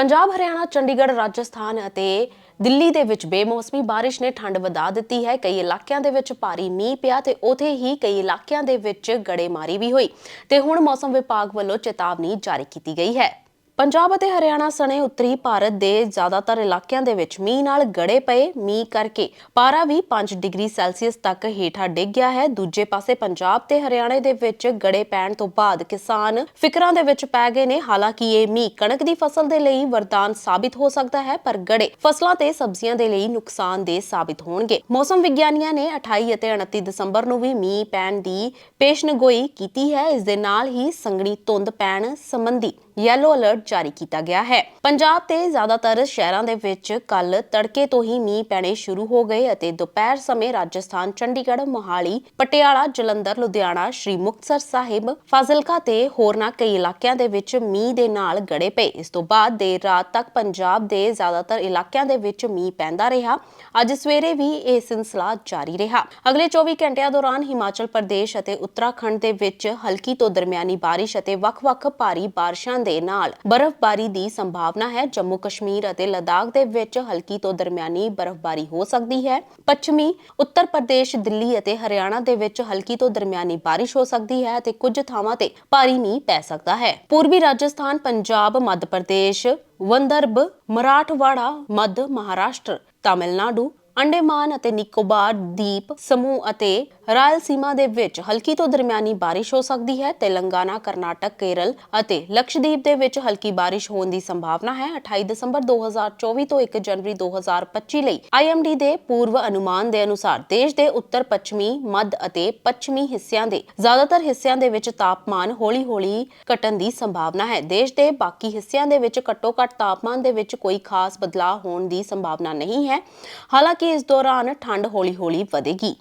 ਪੰਜਾਬ, ਹਰਿਆਣਾ, ਚੰਡੀਗੜ੍ਹ, ਰਾਜਸਥਾਨ ਅਤੇ ਦਿੱਲੀ ਦੇ ਵਿੱਚ ਬੇਮੌਸਮੀ ਬਾਰਿਸ਼ ਨੇ ਠੰਡ ਵਧਾ ਦਿੱਤੀ ਹੈ। ਕਈ ਇਲਾਕਿਆਂ ਦੇ ਵਿੱਚ ਭਾਰੀ ਮੀਂਹ ਪਿਆ ਤੇ ਉਥੇ ਹੀ ਕਈ ਇਲਾਕਿਆਂ ਦੇ ਵਿੱਚ ਗੜੇਮਾਰੀ ਵੀ ਹੋਈ ਤੇ ਹੁਣ ਮੌਸਮ ਵਿਭਾਗ ਵੱਲੋਂ ਚੇਤਾਵਨੀ ਜਾਰੀ ਕੀਤੀ ਗਈ ਹੈ। ਪੰਜਾਬ ਅਤੇ ਹਰਿਆਣਾ ਸਣੇ ਉੱਤਰੀ ਭਾਰਤ ਦੇ ਜ਼ਿਆਦਾਤਰ ਇਲਾਕਿਆਂ ਦੇ ਵਿੱਚ ਮੀਂਹ ਨਾਲ ਗੜੇ ਪਏ ਮੀਂਹ ਕਰਕੇ ਪਾਰਾ ਵੀ 5 ਡਿਗਰੀ ਸੈਲਸੀਅਸ ਤੱਕ ਹੇਠਾਂ ਡਿੱਗ ਗਿਆ ਹੈ। ਦੂਜੇ ਪਾਸੇ ਪੰਜਾਬ ਤੇ ਹਰਿਆਣਾ ਦੇ ਵਿੱਚ ਗੜੇ ਪੈਣ ਤੋਂ ਬਾਅਦ ਕਿਸਾਨ ਫਿਕਰਾਂ ਦੇ ਵਿੱਚ ਪੈ ਗਏ ਨੇ। ਹਾਲਾਂਕਿ ਇਹ ਮੀਂਹ ਕਣਕ ਦੀ ਫਸਲ ਦੇ ਲਈ ਵਰਦਾਨ ਸਾਬਿਤ ਹੋ ਸਕਦਾ ਹੈ, ਪਰ ਗੜੇ ਫਸਲਾਂ ਤੇ ਸਬਜ਼ੀਆਂ ਦੇ ਲਈ ਨੁਕਸਾਨਦੇਹ ਸਾਬਿਤ ਹੋਣਗੇ। ਮੌਸਮ ਵਿਗਿਆਨੀਆਂ ਨੇ 28 ਅਤੇ 29 ਦਸੰਬਰ ਨੂੰ ਵੀ ਮੀਂਹ ਪੈਣ ਦੀ ਪੇਸ਼ਨਗੋਈ ਕੀਤੀ ਹੈ। ਇਸ ਦੇ ਨਾਲ ਹੀ ਸੰਘਣੀ ਧੁੰਦ ਪੈਣ ਸੰਬੰਧੀ ਯੈਲੋ ਅਲਰਟ ਜਾਰੀ ਕੀਤਾ ਗਿਆ ਹੈ। ਪੰਜਾਬ ਦੇ ਜ਼ਿਆਦਾਤਰ ਸ਼ਹਿਰਾਂ ਦੇ ਵਿੱਚ ਕੱਲ ਤੜਕੇ ਤੋਂ ਹੀ ਮੀਂਹ ਪੈਣੇ ਸ਼ੁਰੂ ਹੋ ਗਏ ਅਤੇ ਦੁਪਹਿਰ ਸਮੇਂ ਰਾਜਸਥਾਨ, ਚੰਡੀਗੜ੍ਹ, ਮੋਹਾਲੀ, ਪਟਿਆਲਾ, ਜਲੰਧਰ, ਲੁਧਿਆਣਾ, ਸ਼੍ਰੀ ਮੁਕਤਸਰ ਸਾਹਿਬ, ਫਾਜ਼ਿਲਕਾ ਤੇ ਹੋਰਨਾਂ ਕਈ ਇਲਾਕਿਆਂ ਦੇ ਵਿੱਚ ਮੀਂਹ ਦੇ ਨਾਲ ਗੜੇ ਪਏ। ਇਸ ਤੋਂ ਬਾਅਦ ਦੇਰ ਰਾਤ ਤੱਕ ਪੰਜਾਬ ਦੇ ਜ਼ਿਆਦਾਤਰ ਇਲਾਕਿਆਂ ਦੇ ਵਿੱਚ ਮੀਂਹ ਪੈਂਦਾ ਰਿਹਾ। ਅੱਜ ਸਵੇਰੇ ਵੀ ਇਹ ਸਿਲਸਿਲਾ ਜਾਰੀ ਰਿਹਾ। ਅਗਲੇ 24 ਘੰਟਿਆਂ ਦੌਰਾਨ ਹਿਮਾਚਲ ਪ੍ਰਦੇਸ਼ ਅਤੇ ਉੱਤਰਾਖੰਡ ਦੇ ਵਿੱਚ ਹਲਕੀ ਤੋਂ ਦਰਮਿਆਨੀ ਬਾਰਿਸ਼ ਅਤੇ ਵੱਖ-ਵੱਖ ਭਾਰੀ ਬਾਰਿਸ਼ਾਂ ਦੇ ਨਾਲ ਬਰਫ਼ਬਾਰੀ ਦੀ ਸੰਭਾਵਨਾ ਹੈ। ਜੰਮੂ ਕਸ਼ਮੀਰ ਅਤੇ ਲਦਾਖ ਦੇ ਵਿੱਚ ਹਲਕੀ ਤੋਂ ਦਰਮਿਆਨੀ ਬਰਫ਼ਬਾਰੀ ਹੋ ਸਕਦੀ ਹੈ। ਪੱਛਮੀ, ਉੱਤਰ ਪ੍ਰਦੇਸ਼, ਦਿੱਲੀ ਅਤੇ ਹਰਿਆਣਾ ਦੇ ਵਿੱਚ ਹਲਕੀ ਤੋਂ ਦਰਮਿਆਨੀ ਬਾਰਿਸ਼ ਹੋ ਸਕਦੀ ਹੈ ਅਤੇ ਕੁਝ ਥਾਵਾਂ ਤੇ ਭਾਰੀ ਮੀਂਹ ਪੈ ਸਕਦਾ ਹੈ। ਪੂਰਬੀ ਰਾਜਸਥਾਨ, ਪੰਜਾਬ, ਮੱਧ ਪ੍ਰਦੇਸ਼ ਵੰਦਰਬ ਮਰਾਠਵਾੜਾ, ਮੱਧ ਮਹਾਰਾਸ਼ਟਰ, ਤਾਮਿਲਨਾਡੂ ਅੰਡੇਮਾਨ ਅਤੇ ਨਿਕੋਬਾਰ ਦੀਪ ਸਮੂਹ ਅਤੇ ਰਾਇਲਸੀਮਾ ਦੇ ਵਿੱਚ ਹਲਕੀ ਤੋਂ ਦਰਮਿਆਨੀ ਬਾਰਿਸ਼ ਹੋ ਸਕਦੀ ਹੈ। ਤੇਲੰਗਾਨਾ, ਕਰਨਾਟਕ, ਕੇਰਲ ਅਤੇ ਲਕਸ਼ਦੀਪ ਦੇ ਵਿੱਚ ਹਲਕੀ ਬਾਰਿਸ਼ ਹੋਣ ਦੀ ਸੰਭਾਵਨਾ ਹੈ। 28 ਦਸੰਬਰ 2024 ਤੋਂ 1 ਜਨਵਰੀ 2025 ਲਈ IMD ਦੇ ਪੂਰਵ ਅਨੁਮਾਨ ਦੇ ਅਨੁਸਾਰ ਦੇਸ਼ ਦੇ ਉੱਤਰ, ਪੱਛਮੀ, ਮੱਧ ਅਤੇ ਪੱਛਮੀ ਹਿੱਸਿਆਂ ਦੇ ਜ਼ਿਆਦਾਤਰ ਹਿੱਸਿਆਂ ਦੇ ਵਿੱਚ ਤਾਪਮਾਨ ਹੌਲੀ-ਹੌਲੀ ਘਟਣ ਦੀ ਸੰਭਾਵਨਾ ਹੈ। ਦੇਸ਼ ਦੇ ਬਾਕੀ ਹਿੱਸਿਆਂ ਦੇ ਵਿੱਚ ਘੱਟੋ-ਘੱਟ ਤਾਪਮਾਨ ਦੇ ਵਿੱਚ ਕੋਈ ਖਾਸ ਬਦਲਾਅ ਹੋਣ ਦੀ ਸੰਭਾਵਨਾ ਨਹੀਂ ਹੈ। ਹਾਲਾਂਕਿ ਕਿ ਇਸ ਦੌਰਾਨ ਠੰਡ ਹੌਲੀ-ਹੌਲੀ ਵਧੇਗੀ।